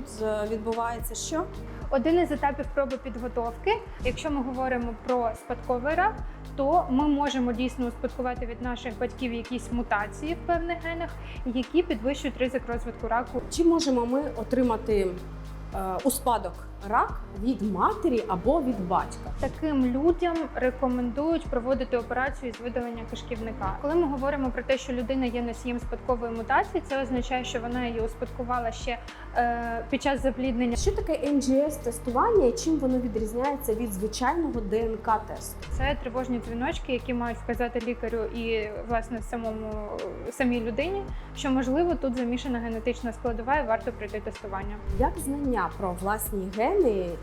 тут е, відбувається що? Один із етапів проби підготовки, якщо ми говоримо про спадковий рак, то ми можемо дійсно успадкувати від наших батьків якісь мутації в певних генах, які підвищують ризик розвитку раку. Чи можемо ми отримати е, у спадок рак від матері або від батька? Таким людям рекомендують проводити операцію з видалення кишківника. Коли ми говоримо про те, що людина є носієм спадкової мутації, це означає, що вона її успадкувала ще е, під час запліднення. Що таке NGS тестування і чим воно відрізняється від звичайного ДНК тесту? Це тривожні дзвіночки, які мають вказати лікарю і власне самому самій людині, що можливо тут замішана генетична складова і варто пройти тестування. Як знання про власні гени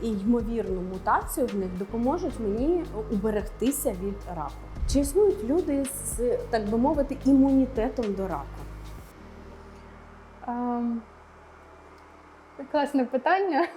і ймовірну мутацію в них допоможуть мені уберегтися від раку? Чи існують люди з так би мовити імунітетом до раку? Ем, класне питання.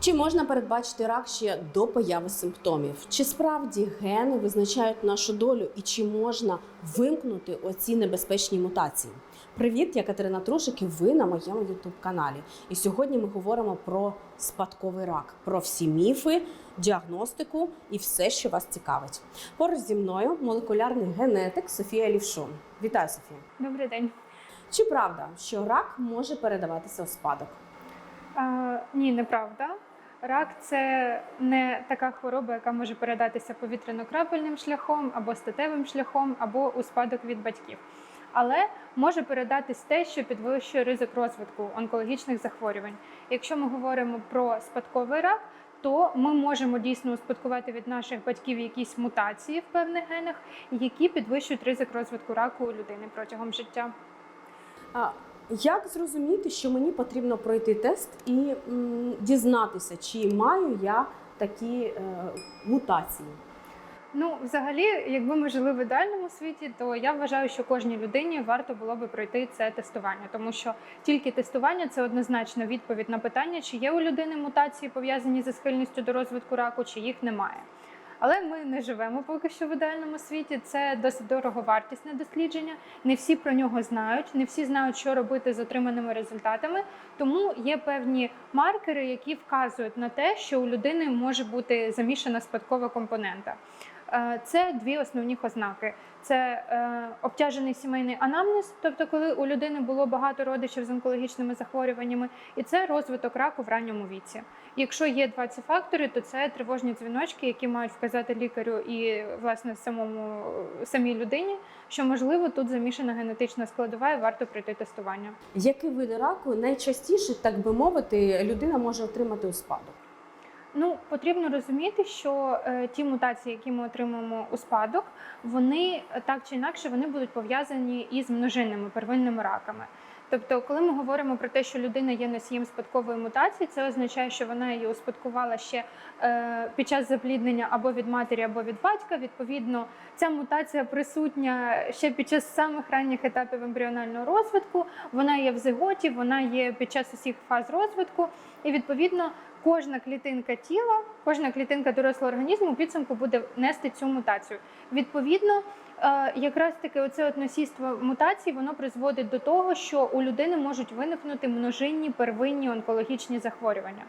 Чи можна передбачити рак ще до появи симптомів? Чи справді гени визначають нашу долю і чи можна вимкнути оці небезпечні мутації? Привіт, я Катерина Трушик і ви на моєму youtube каналі. І сьогодні ми говоримо про спадковий рак, про всі міфи, діагностику і все, що вас цікавить. Поруч зі мною молекулярний генетик Софія Лівшун. Вітаю, Софія! Добрий день. Чи правда, що рак може передаватися у спадок? А, ні, неправда. Рак це не така хвороба, яка може передатися повітряно-крапельним шляхом або статевим шляхом, або у спадок від батьків. Але може передатись те, що підвищує ризик розвитку онкологічних захворювань. Якщо ми говоримо про спадковий рак, то ми можемо дійсно успадкувати від наших батьків якісь мутації в певних генах, які підвищують ризик розвитку раку у людини протягом життя. Як зрозуміти, що мені потрібно пройти тест і м, дізнатися, чи маю я такі е, мутації? Ну, взагалі, якби ми жили в ідеальному світі, то я вважаю, що кожній людині варто було би пройти це тестування, тому що тільки тестування це однозначно відповідь на питання, чи є у людини мутації пов'язані зі схильністю до розвитку раку, чи їх немає. Але ми не живемо поки що в ідеальному світі. Це досить дороговартісне дослідження. Не всі про нього знають, не всі знають, що робити з отриманими результатами. Тому є певні маркери, які вказують на те, що у людини може бути замішана спадкова компонента. Е, Це дві основні ознаки: це е, обтяжений сімейний анамнез, тобто коли у людини було багато родичів з онкологічними захворюваннями, і це розвиток раку в ранньому віці. Якщо є два ці фактори, то це тривожні дзвіночки, які мають вказати лікарю і власне самому самій людині, що можливо тут замішана генетична складова і варто пройти тестування. Які види раку найчастіше, так би мовити, людина може отримати у спадок? Ну, потрібно розуміти, що е, ті мутації, які ми отримуємо у спадок, вони е, так чи інакше вони будуть пов'язані із множинними первинними раками. Тобто, коли ми говоримо про те, що людина є носієм спадкової мутації, це означає, що вона її успадкувала ще е, під час запліднення або від матері, або від батька. Відповідно, ця мутація присутня ще під час самих ранніх етапів ембріонального розвитку. Вона є в зиготі, вона є під час усіх фаз розвитку, і відповідно кожна клітинка тіла, кожна клітинка дорослого організму у підсумку буде нести цю мутацію. Відповідно, е, якраз таки оце от носійство мутацій воно призводить до того, що у людини можуть виникнути множинні первинні онкологічні захворювання.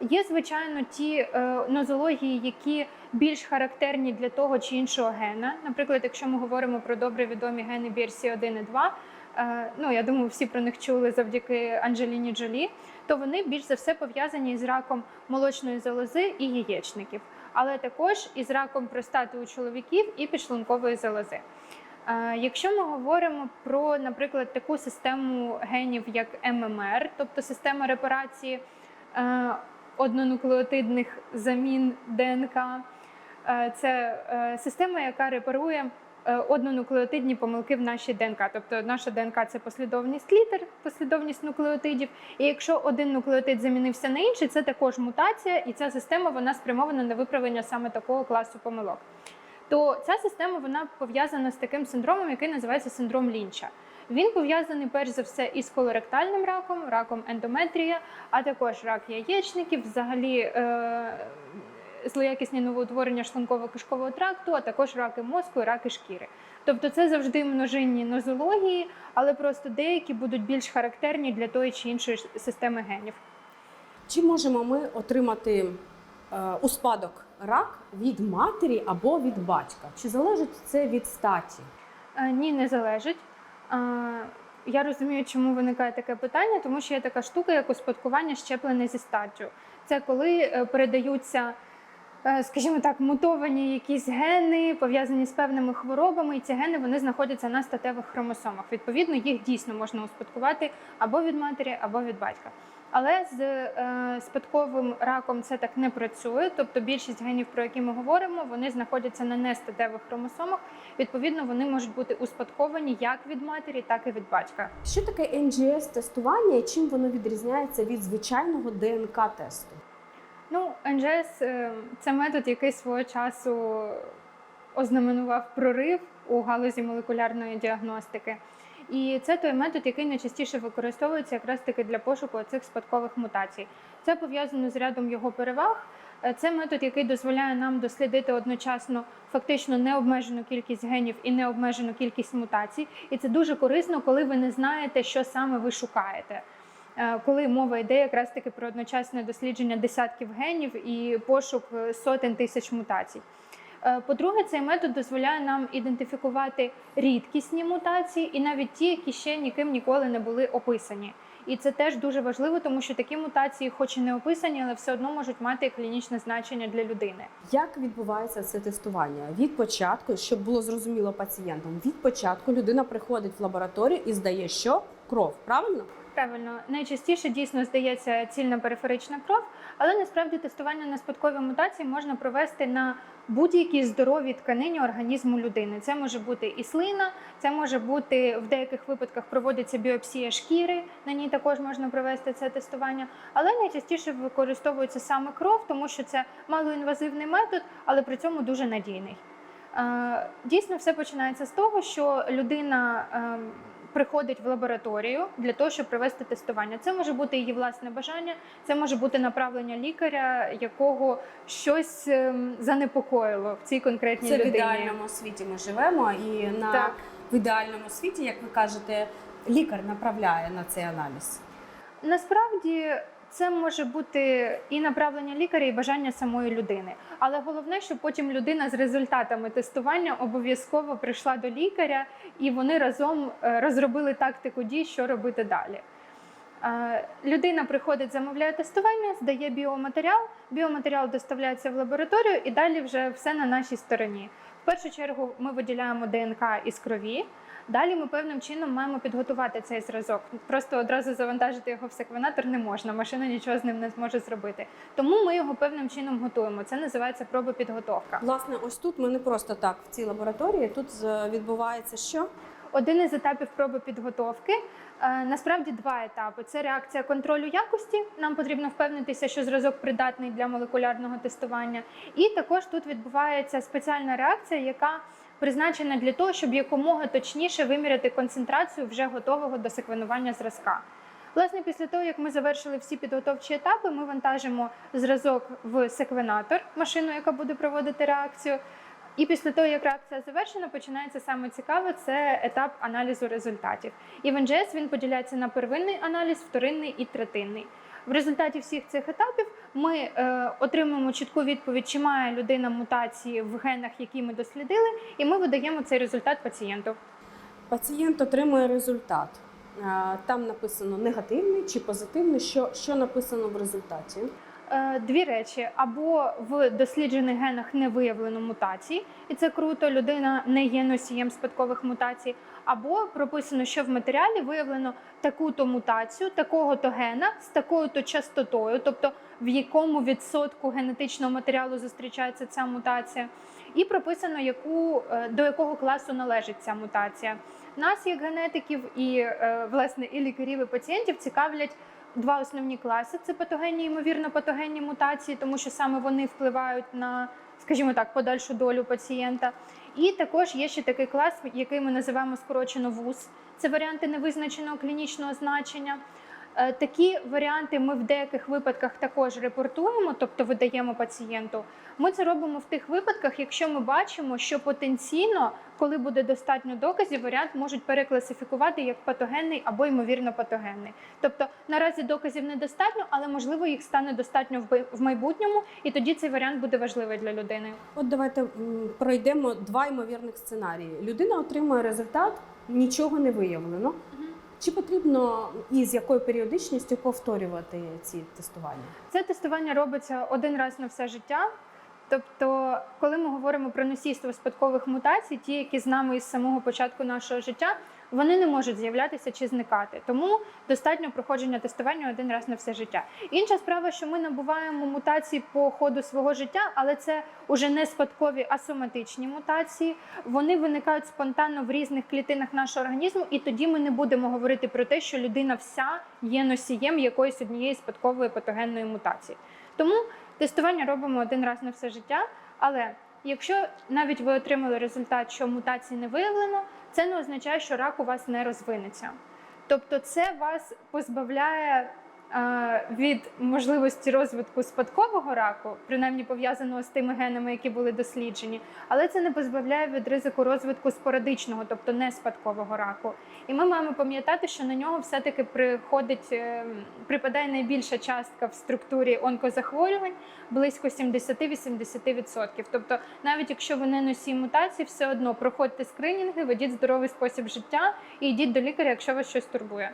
Є, звичайно, ті е, нозології, які більш характерні для того чи іншого гена. Наприклад, якщо ми говоримо про добре відомі гени BRCA1 і 2, е, ну я думаю, всі про них чули завдяки Анджеліні Джолі, то вони більш за все пов'язані з раком молочної залози і яєчників, але також із раком простати у чоловіків і підшлункової залози. Е, Якщо ми говоримо про, наприклад, таку систему генів, як ММР, тобто система репарації е, однонуклеотидних замін ДНК, е, це е, система, яка репарує е, однонуклеотидні помилки в нашій ДНК. Тобто наша ДНК це послідовність літер, послідовність нуклеотидів. І якщо один нуклеотид замінився на інший, це також мутація, і ця система вона спрямована на виправлення саме такого класу помилок. То ця система вона пов'язана з таким синдромом, який називається синдром Лінча. Він пов'язаний перш за все із колоректальним раком, раком ендометрія, а також рак яєчників, взагалі е- злоякісні новоутворення шлунково-кишкового тракту, а також раки мозку і раки шкіри. Тобто це завжди множинні нозології, але просто деякі будуть більш характерні для тої чи іншої системи генів. Чи можемо ми отримати е, у спадок рак від матері або від батька? Чи залежить це від статі? Е, Ні, не залежить. Е, Я розумію, чому виникає таке питання, тому що є така штука, як успадкування щеплене зі статтю. Це коли передаються, скажімо так, мутовані якісь гени, пов'язані з певними хворобами, і ці гени вони знаходяться на статевих хромосомах. Відповідно, їх дійсно можна успадкувати або від матері, або від батька. Але з е, спадковим раком це так не працює. Тобто більшість генів, про які ми говоримо, вони знаходяться на нестатевих хромосомах. Відповідно, вони можуть бути успадковані як від матері, так і від батька. Що таке NGS тестування і чим воно відрізняється від звичайного ДНК тесту? Ну, НЖС е, це метод, який свого часу ознаменував прорив у галузі молекулярної діагностики. І це той метод, який найчастіше використовується якраз таки для пошуку цих спадкових мутацій. Це пов'язано з рядом його переваг. Е, Це метод, який дозволяє нам дослідити одночасно фактично необмежену кількість генів і необмежену кількість мутацій. І це дуже корисно, коли ви не знаєте, що саме ви шукаєте. Е, Коли мова йде якраз таки про одночасне дослідження десятків генів і пошук е, сотень тисяч мутацій. Е, По-друге, цей метод дозволяє нам ідентифікувати рідкісні мутації і навіть ті, які ще ніким ніколи не були описані. І це теж дуже важливо, тому що такі мутації, хоч і не описані, але все одно можуть мати клінічне значення для людини. Як відбувається це тестування? Від початку, щоб було зрозуміло пацієнтам, від початку людина приходить в лабораторію і здає що? Кров, правильно? Правильно, найчастіше дійсно здається цільна периферична кров, але насправді тестування на спадкові мутації можна провести на будь-якій здоровій тканині організму людини. Це може бути і слина, це може бути в деяких випадках проводиться біопсія шкіри. На ній також можна провести це тестування. Але найчастіше використовується саме кров, тому що це малоінвазивний метод, але при цьому дуже надійний. Е, Дійсно, все починається з того, що людина ем, приходить в лабораторію для того, щоб провести тестування. Це може бути її власне бажання, це може бути направлення лікаря, якого щось ем, занепокоїло в цій конкретній Це в ідеальному світі ми живемо, і на Так. в ідеальному світі, як ви кажете, лікар направляє на цей аналіз. Насправді це може бути і направлення лікаря, і бажання самої людини. Але головне, щоб потім людина з результатами тестування обов'язково прийшла до лікаря, і вони разом е, розробили тактику дій, що робити далі. Е, Людина приходить, замовляє тестування, здає біоматеріал. Біоматеріал доставляється в лабораторію, і далі вже все на нашій стороні. В першу чергу ми виділяємо ДНК із крові. Далі ми певним чином маємо підготувати цей зразок. Просто одразу завантажити його в секвенатор не можна. Машина нічого з ним не зможе зробити. Тому ми його певним чином готуємо. Це називається пробопідготовка. Власне, ось тут ми не просто так в цій лабораторії. Тут е, відбувається що? Один із етапів проби підготовки. е, Насправді два етапи: це реакція контролю якості. Нам потрібно впевнитися, що зразок придатний для молекулярного тестування. І також тут відбувається спеціальна реакція, яка призначена для того, щоб якомога точніше виміряти концентрацію вже готового до секвенування зразка. Власне, після того, як ми завершили всі підготовчі етапи, ми вантажимо зразок в секвенатор, машину, яка буде проводити реакцію. І після того, як реакція завершена, починається саме цікаве це етап аналізу результатів. І в НЖС він поділяється на первинний аналіз, вторинний і третинний. В результаті всіх цих етапів ми е, отримуємо чітку відповідь, чи має людина мутації в генах, які ми дослідили, і ми видаємо цей результат пацієнту. Пацієнт отримує результат. Е, Там написано негативний чи позитивний. Що, що написано в результаті? Е, Дві речі: або в досліджених генах не виявлено мутацій, і це круто, людина не є носієм спадкових мутацій, або прописано, що в матеріалі виявлено таку-то мутацію, такого-то гена з такою-то частотою, тобто в якому відсотку генетичного матеріалу зустрічається ця мутація, і прописано, яку, е, до якого класу належить ця мутація. Нас, як генетиків, і е, власне і лікарів, і пацієнтів цікавлять два основні класи: це патогенні, ймовірно, патогенні мутації, тому що саме вони впливають на, скажімо так, подальшу долю пацієнта. І також є ще такий клас, який ми називаємо скорочено ВУЗ. Це варіанти невизначеного клінічного значення. Е, Такі варіанти ми в деяких випадках також репортуємо, тобто видаємо пацієнту. Ми це робимо в тих випадках, якщо ми бачимо, що потенційно, коли буде достатньо доказів, варіант можуть перекласифікувати як патогенний або ймовірно патогенний. Тобто наразі доказів недостатньо, але можливо їх стане достатньо в в майбутньому, і тоді цей варіант буде важливий для людини. От давайте пройдемо два ймовірних сценарії. Людина отримує результат, нічого не виявлено. Чи потрібно і з якою періодичністю повторювати ці тестування? Це тестування робиться один раз на все життя. Тобто, коли ми говоримо про носійство спадкових мутацій, ті, які з нами із самого початку нашого життя, вони не можуть з'являтися чи зникати. Тому достатньо проходження тестування один раз на все життя. Інша справа, що ми набуваємо мутації по ходу свого життя, але це уже не спадкові, а соматичні мутації. Вони виникають спонтанно в різних клітинах нашого організму, і тоді ми не будемо говорити про те, що людина вся є носієм якоїсь однієї спадкової патогенної мутації. Тому тестування робимо один раз на все життя. Але якщо навіть ви отримали результат, що мутації не виявлено, це не означає, що рак у вас не розвинеться. Тобто, це вас позбавляє від можливості розвитку спадкового раку, принаймні пов'язаного з тими генами, які були досліджені, але це не позбавляє від ризику розвитку спорадичного, тобто не спадкового раку. І ми маємо пам'ятати, що на нього все-таки приходить, е, припадає найбільша частка в структурі онкозахворювань, близько 70-80%. Тобто, навіть якщо ви не носій мутації, все одно проходьте скринінги, ведіть здоровий спосіб життя і йдіть до лікаря, якщо вас щось турбує.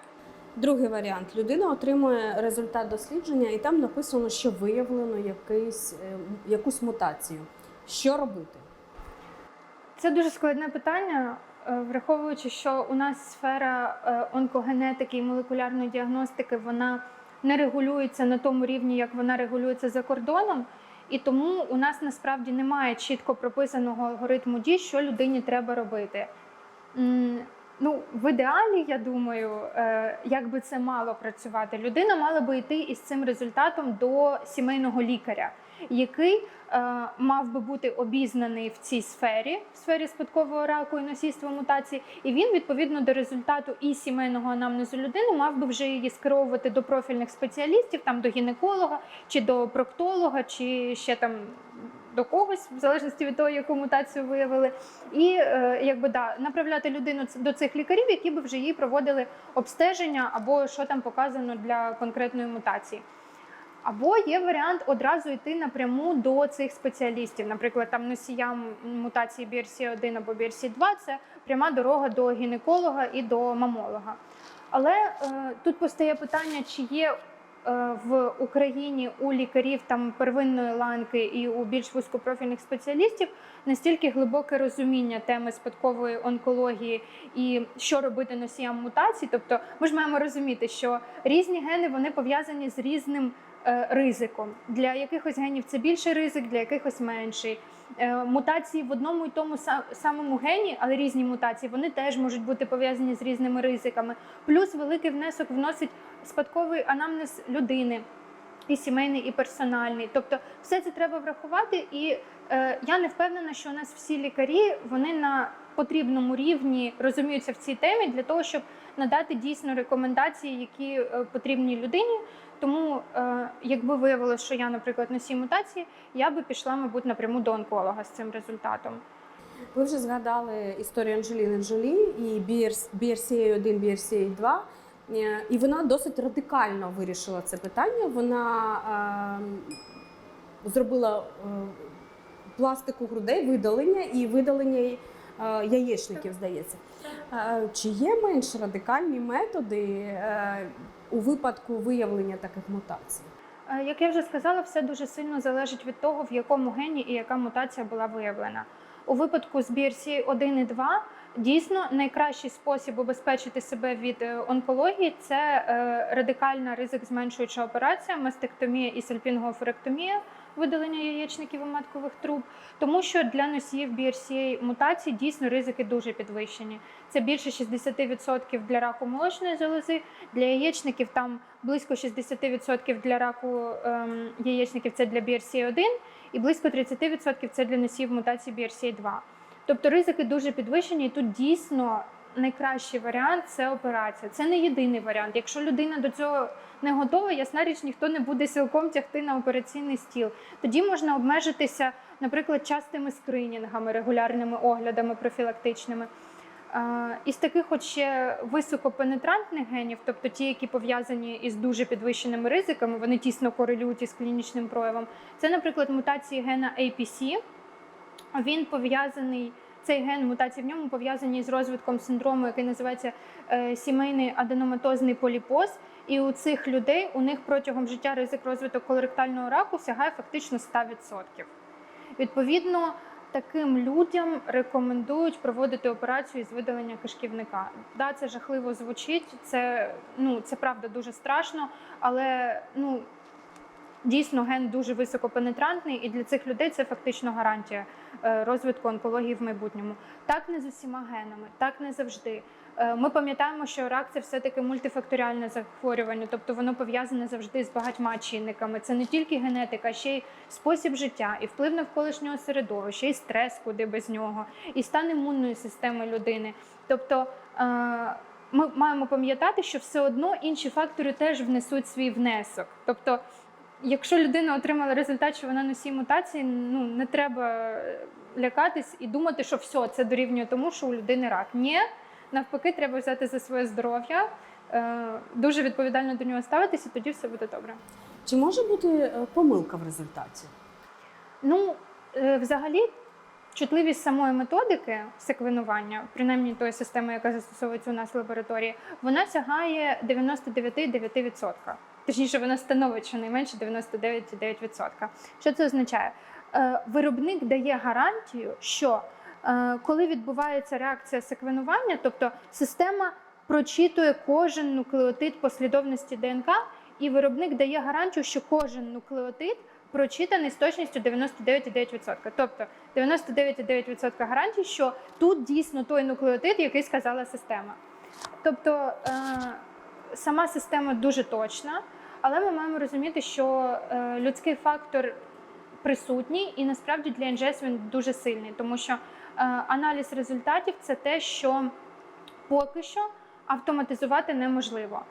Другий варіант: людина отримує результат дослідження, і там написано, що виявлено якийсь, е, якусь мутацію. Що робити? Це дуже складне питання, е, враховуючи, що у нас сфера е, онкогенетики і молекулярної діагностики вона не регулюється на тому рівні, як вона регулюється за кордоном. І тому у нас насправді немає чітко прописаного алгоритму дій, що людині треба робити. Ну, в ідеалі, я думаю, е, як би це мало працювати, людина мала би йти із цим результатом до сімейного лікаря, який е, мав би бути обізнаний в цій сфері, в сфері спадкового раку і носійства мутацій, і він відповідно до результату і сімейного анамнезу людини мав би вже її скеровувати до профільних спеціалістів, там до гінеколога чи до проктолога, чи ще там. До когось, в залежності від того, яку мутацію виявили, і е, якби да направляти людину до цих лікарів, які би вже їй проводили обстеження або що там показано для конкретної мутації. Або є варіант одразу йти напряму до цих спеціалістів. Наприклад, там носіям мутації BRCA1 або BRCA2 це пряма дорога до гінеколога і до мамолога. Але е, тут постає питання, чи є в Україні у лікарів там первинної ланки і у більш вузькопрофільних спеціалістів настільки глибоке розуміння теми спадкової онкології і що робити носіям мутацій. Тобто, ми ж маємо розуміти, що різні гени вони пов'язані з різним е, ризиком. Для якихось генів це більший ризик, для якихось менший. Е, Мутації в одному і тому са- самому гені, але різні мутації, вони теж можуть бути пов'язані з різними ризиками. Плюс великий внесок вносить спадковий анамнез людини. І сімейний, і персональний. Тобто, все це треба врахувати. І е, я не впевнена, що у нас всі лікарі вони на потрібному рівні розуміються в цій темі для того, щоб надати дійсно рекомендації, які е, потрібні людині. Тому, е, якби виявилося, що я, наприклад, носій мутації, я би пішла, мабуть, напряму до онколога з цим результатом. Ви вже згадали історію Анджеліни Джолі і BRCA1, BRCA2. Е, І вона досить радикально вирішила це питання. Вона е, зробила е, пластику грудей, видалення і видалення е, яєчників, здається. Е, Чи є менш радикальні методи е, у випадку виявлення таких мутацій? Е, Як я вже сказала, все дуже сильно залежить від того, в якому гені і яка мутація була виявлена. У випадку з BRCA1 і 2 дійсно найкращий спосіб убезпечити себе від е, онкології це е, радикальна ризик зменшуюча операція, мастектомія і сальпінгоферектомія, видалення яєчників і маткових труб, тому що для носіїв BRCA мутацій дійсно ризики дуже підвищені. Це більше 60% для раку молочної залози, для яєчників там близько 60% для раку ем, яєчників це для BRCA1 і близько 30% це для носіїв мутації BRCA2. Тобто ризики дуже підвищені, і тут дійсно найкращий варіант це операція. Це не єдиний варіант. Якщо людина до цього не готова, ясна річ, ніхто не буде силком тягти на операційний стіл. Тоді можна обмежитися, наприклад, частими скринінгами, регулярними оглядами профілактичними. Із таких от ще високопенетрантних генів, тобто ті, які пов'язані із дуже підвищеними ризиками, вони тісно корелюють із клінічним проявом. Це, наприклад, мутації гена APC. Він пов'язаний. Цей ген мутації в ньому пов'язані з розвитком синдрому, який називається е, сімейний аденоматозний поліпоз. І у цих людей у них протягом життя ризик розвитку колоректального раку сягає фактично 100%. Відповідно, таким людям рекомендують проводити операцію з видалення кишківника. Да, це жахливо звучить, це, ну, це правда дуже страшно, але ну, дійсно ген дуже високопенетрантний, і для цих людей це фактично гарантія розвитку онкології в майбутньому. Так не з усіма генами, так не завжди. Е, Ми пам'ятаємо, що рак це все-таки мультифакторіальне захворювання, тобто воно пов'язане завжди з багатьма чинниками. Це не тільки генетика, а ще й спосіб життя, і вплив навколишнього середовища, і стрес, куди без нього, і стан імунної системи людини. Тобто е, ми маємо пам'ятати, що все одно інші фактори теж внесуть свій внесок. Тобто, якщо людина отримала результат, що вона носій мутації, ну не треба лякатись і думати, що все, це дорівнює тому, що у людини рак. Ні, навпаки, треба взяти за своє здоров'я, е, дуже відповідально до нього ставитися, і тоді все буде добре. Чи може бути е, помилка в результаті? Ну, е, взагалі, чутливість самої методики секвенування, принаймні тої системи, яка застосовується у нас в лабораторії, вона сягає 99,9%. Точніше, вона становить щонайменше 99,9%. Що це означає? Е, Виробник дає гарантію, що е, коли відбувається реакція секвенування, тобто система прочитує кожен нуклеотид послідовності ДНК, і виробник дає гарантію, що кожен нуклеотид прочитаний з точністю 99,9%. Тобто 99,9% гарантій, що тут дійсно той нуклеотид, який сказала система. Тобто е, сама система дуже точна, але ми маємо розуміти, що е, людський фактор присутній, і насправді для НЖС він дуже сильний, тому що е, аналіз результатів це те, що поки що автоматизувати неможливо.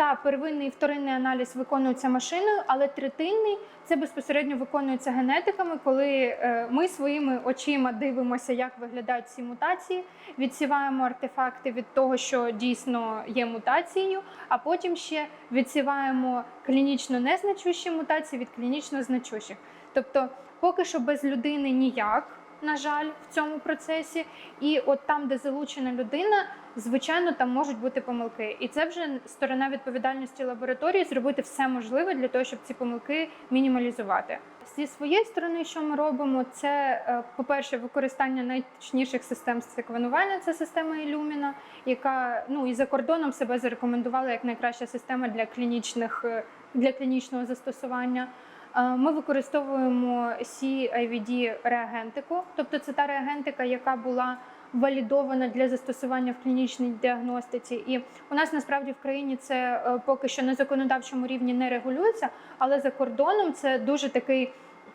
Та первинний і вторинний аналіз виконуються машиною, але третинний це безпосередньо виконується генетиками, коли е, ми своїми очима дивимося, як виглядають ці мутації, відсіваємо артефакти від того, що дійсно є мутацією, а потім ще відсіваємо клінічно незначущі мутації від клінічно значущих. Тобто, поки що без людини ніяк. На жаль, в цьому процесі, і от там, де залучена людина, звичайно, там можуть бути помилки, і це вже сторона відповідальності лабораторії зробити все можливе для того, щоб ці помилки мінімалізувати. Зі своєї сторони, що ми робимо, це е, по-перше, використання найточніших систем секвенування. Це система Illumina, яка ну і за кордоном себе зарекомендувала як найкраща система для клінічних е, для клінічного застосування. Е, Ми використовуємо CIVD реагентику, тобто це та реагентика, яка була валідована для застосування в клінічній діагностиці. І у нас насправді в країні це е, поки що на законодавчому рівні не регулюється, але за кордоном це дуже такий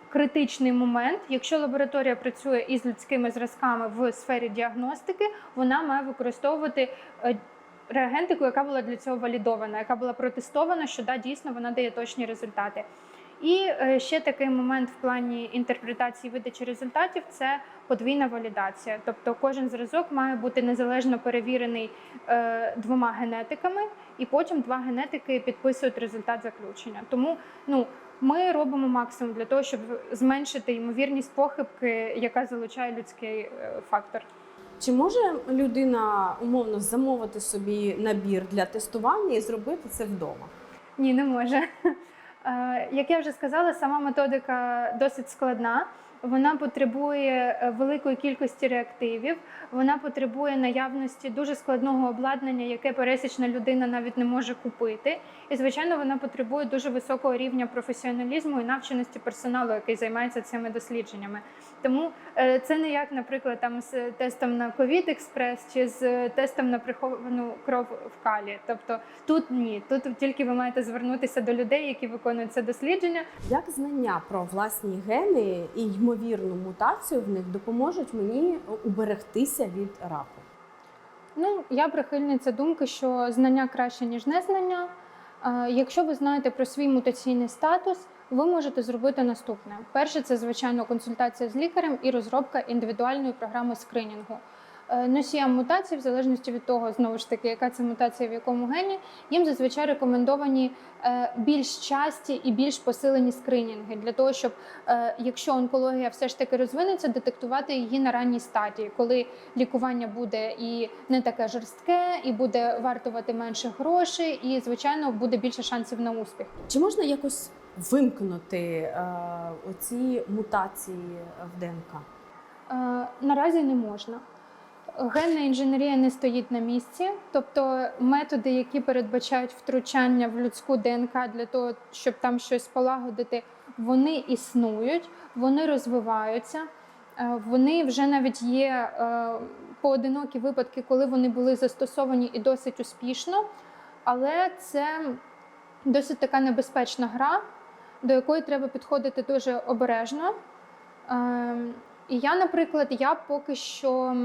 критичний момент. Якщо лабораторія працює із людськими зразками в сфері діагностики, вона має використовувати. е, Реагентику, яка була для цього валідована, яка була протестована, що да, дійсно вона дає точні результати. І е, ще такий момент в плані інтерпретації видачі результатів це подвійна валідація. Тобто кожен зразок має бути незалежно перевірений е, двома генетиками, і потім два генетики підписують результат заключення. Тому ну, ми робимо максимум для того, щоб зменшити ймовірність похибки, яка залучає людський е, фактор. Чи може людина умовно замовити собі набір для тестування і зробити це вдома? Ні, не може. Е, Як я вже сказала, сама методика досить складна. Вона потребує е, великої кількості реактивів, вона потребує наявності дуже складного обладнання, яке пересічна людина навіть не може купити. І, звичайно, вона потребує дуже високого рівня професіоналізму і навченості персоналу, який займається цими дослідженнями. Тому е, це не як, наприклад, там з тестом на COVID експрес чи з тестом на приховану кров в калі. Тобто тут ні, тут тільки ви маєте звернутися до людей, які виконують це дослідження. Як знання про власні гени і ймовірну мутацію в них допоможуть мені уберегтися від раку? Ну, я прихильниця думки, що знання краще, ніж незнання. Е, Якщо ви знаєте про свій мутаційний статус, ви можете зробити наступне: перше, це звичайно консультація з лікарем і розробка індивідуальної програми скринінгу. Е, Носіям мутацій, в залежності від того, знову ж таки, яка це мутація в якому гені, їм зазвичай рекомендовані е, більш часті і більш посилені скринінги для того, щоб е, якщо онкологія все ж таки розвинеться, детектувати її на ранній стадії, коли лікування буде і не таке жорстке, і буде вартувати менше грошей, і звичайно буде більше шансів на успіх. Чи можна якось вимкнути е, оці мутації в ДНК? Е, Наразі не можна. Генна інженерія не стоїть на місці, тобто методи, які передбачають втручання в людську ДНК для того, щоб там щось полагодити, вони існують, вони розвиваються. Е, Вони вже навіть є е, поодинокі випадки, коли вони були застосовані і досить успішно, але це досить така небезпечна гра, до якої треба підходити дуже обережно. І я, наприклад, я поки що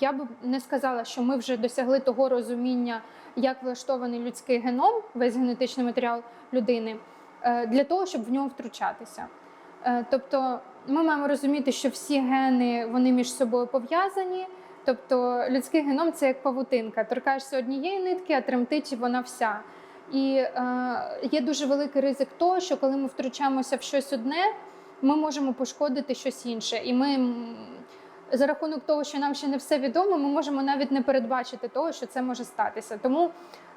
я б не сказала, що ми вже досягли того розуміння, як влаштований людський геном, весь генетичний матеріал людини, е, для того, щоб в нього втручатися. Е, Тобто, ми маємо розуміти, що всі гени вони між собою пов'язані. Тобто людський геном це як павутинка. Торкаєшся однієї нитки, а тремтить вона вся. І е, є дуже великий ризик того, що коли ми втручаємося в щось одне, ми можемо пошкодити щось інше. І ми за рахунок того, що нам ще не все відомо, ми можемо навіть не передбачити того, що це може статися. Тому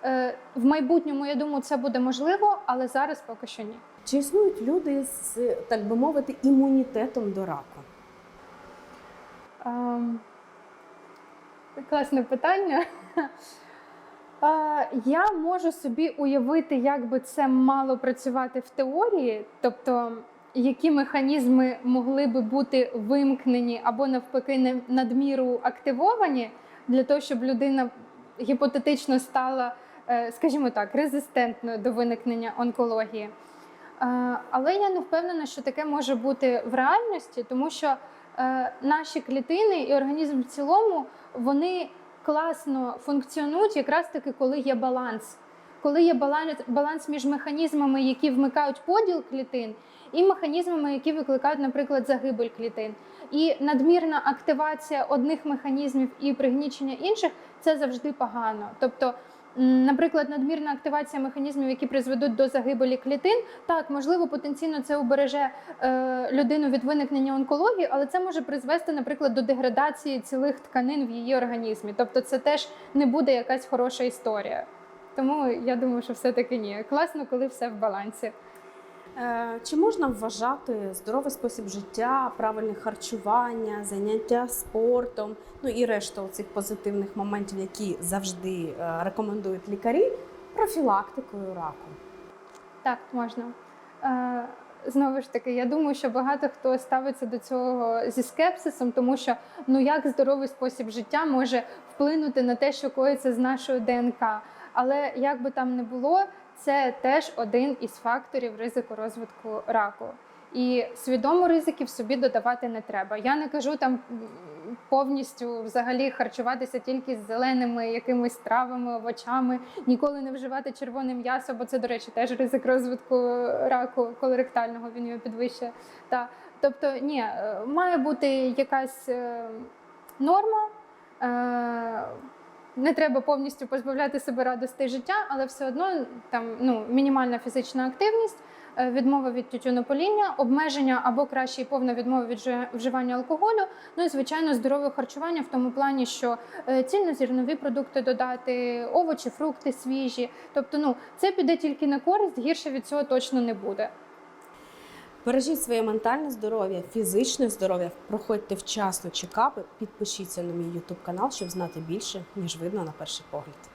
е, в майбутньому, я думаю, це буде можливо, але зараз поки що ні. Чи існують люди з, так би мовити, імунітетом до раку? Ем, Класне питання. Я можу собі уявити, як би це мало працювати в теорії, тобто які механізми могли би бути вимкнені або навпаки надміру активовані для того, щоб людина гіпотетично стала, е, скажімо так, резистентною до виникнення онкології. Е, Але я не впевнена, що таке може бути в реальності, тому що е, наші клітини і організм в цілому вони класно функціонують якраз таки, коли є баланс. Коли є баланс, баланс між механізмами, які вмикають поділ клітин, і механізмами, які викликають, наприклад, загибель клітин. І надмірна активація одних механізмів і пригнічення інших це завжди погано. Тобто, наприклад, надмірна активація механізмів, які призведуть до загибелі клітин, так можливо, потенційно це убереже е, людину від виникнення онкології, але це може призвести, наприклад, до деградації цілих тканин в її організмі. Тобто, це теж не буде якась хороша історія. Тому я думаю, що все-таки ні. Класно, коли все в балансі. Е, Чи можна вважати здоровий спосіб життя, правильне харчування, заняття спортом, ну і решту цих позитивних моментів, які завжди е, рекомендують лікарі, профілактикою раку? Так, можна. Е, Знову ж таки, я думаю, що багато хто ставиться до цього зі скепсисом, тому що ну як здоровий спосіб життя може вплинути на те, що коїться з нашою ДНК. Але як би там не було, це теж один із факторів ризику розвитку раку. І свідомо ризиків собі додавати не треба. Я не кажу там повністю взагалі харчуватися тільки з зеленими якимись травами, овочами, ніколи не вживати червоне м'ясо, бо це, до речі, теж ризик розвитку раку колоректального, він його підвищує. Та, тобто, ні, е, має бути якась е, норма. Не треба повністю позбавляти себе радостей життя, але все одно там ну, мінімальна фізична активність, е, відмова від тютюнопаління, обмеження або краще і повна відмова від вжи- вживання алкоголю. Ну і звичайно, здорове харчування в тому плані, що е, цільнозернові продукти додати, овочі, фрукти свіжі. Тобто, ну це піде тільки на користь, гірше від цього точно не буде. Бережіть своє ментальне здоров'я, фізичне здоров'я, проходьте вчасно чекапи, підпишіться на мій YouTube канал, щоб знати більше, ніж видно на перший погляд.